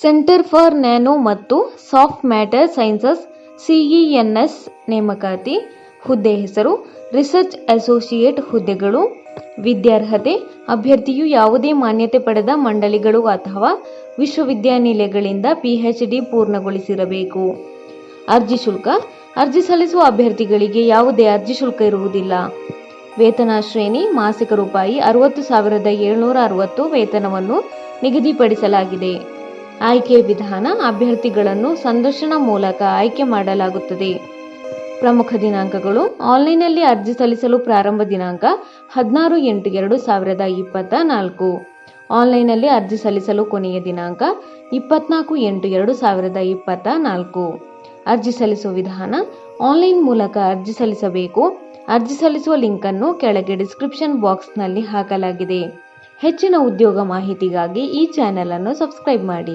Centre for nano ಮತ್ತು soft matter sciences CENS ನೇಮಕಾತಿ, ಹುದ್ದೆ ಹೆಸರು ರಿಸರ್ಚ್ ಅಸೋಸಿಯೇಟ್ ಹುದ್ದೆಗಳು, ವಿದ್ಯಾರ್ಹತೆ, ಅಭ್ಯರ್ಥಿಯು ಯಾವುದೇ ಮಾನ್ಯತೆ ಪಡೆದ ಮಂಡಳಿಗಳು ಅಥವಾ ವಿಶ್ವವಿದ್ಯಾನಿಲಯಗಳಿಂದ ಪಿಎಚ್ಡಿ ಪೂರ್ಣಗೊಳಿಸಿರಬೇಕು. ಅರ್ಜಿ ಶುಲ್ಕ, ಅರ್ಜಿ ಸಲ್ಲಿಸುವ ಅಭ್ಯರ್ಥಿಗಳಿಗೆ ಯಾವುದೇ ಅರ್ಜಿ ಶುಲ್ಕ ಇರುವುದಿಲ್ಲ. ವೇತನ ಶ್ರೇಣಿ, ಮಾಸಿಕ ರೂಪಾಯಿ ಅರವತ್ತು ಸಾವಿರದ ಏಳ್ನೂರ ಅರವತ್ತು ವೇತನವನ್ನು ನಿಗದಿಪಡಿಸಲಾಗಿದೆ. ಆಯ್ಕೆ ವಿಧಾನ ಅಭ್ಯರ್ಥಿಗಳನ್ನು ಸಂದರ್ಶನ ಮೂಲಕ ಆಯ್ಕೆ ಮಾಡಲಾಗುತ್ತದೆ. ಪ್ರಮುಖ ದಿನಾಂಕಗಳು ಆನ್ಲೈನ್ನಲ್ಲಿ ಅರ್ಜಿ ಸಲ್ಲಿಸಲು ಪ್ರಾರಂಭ ದಿನಾಂಕ ಹದಿನಾರು ಎಂಟು ಎರಡು ಸಾವಿರದ ಇಪ್ಪತ್ತ ನಾಲ್ಕು ಆನ್ಲೈನ್ನಲ್ಲಿ ಅರ್ಜಿ ಸಲ್ಲಿಸಲು ಕೊನೆಯ ದಿನಾಂಕ ಇಪ್ಪತ್ನಾಲ್ಕು ಎಂಟು ಎರಡು ಸಾವಿರದ ಇಪ್ಪತ್ತ ನಾಲ್ಕು ಅರ್ಜಿ ಸಲ್ಲಿಸುವ ವಿಧಾನ ಆನ್ಲೈನ್ ಮೂಲಕ ಅರ್ಜಿ ಸಲ್ಲಿಸಬೇಕು. ಅರ್ಜಿ ಸಲ್ಲಿಸುವ ಲಿಂಕನ್ನು ಕೆಳಗೆ ಡಿಸ್ಕ್ರಿಪ್ಷನ್ ಬಾಕ್ಸ್ನಲ್ಲಿ ಹಾಕಲಾಗಿದೆ. ಹೆಚ್ಚಿನ ಉದ್ಯೋಗ ಮಾಹಿತಿಗಾಗಿ ಈ ಚಾನೆಲ್ ಅನ್ನು ಸಬ್ಸ್ಕ್ರೈಬ್ ಮಾಡಿ.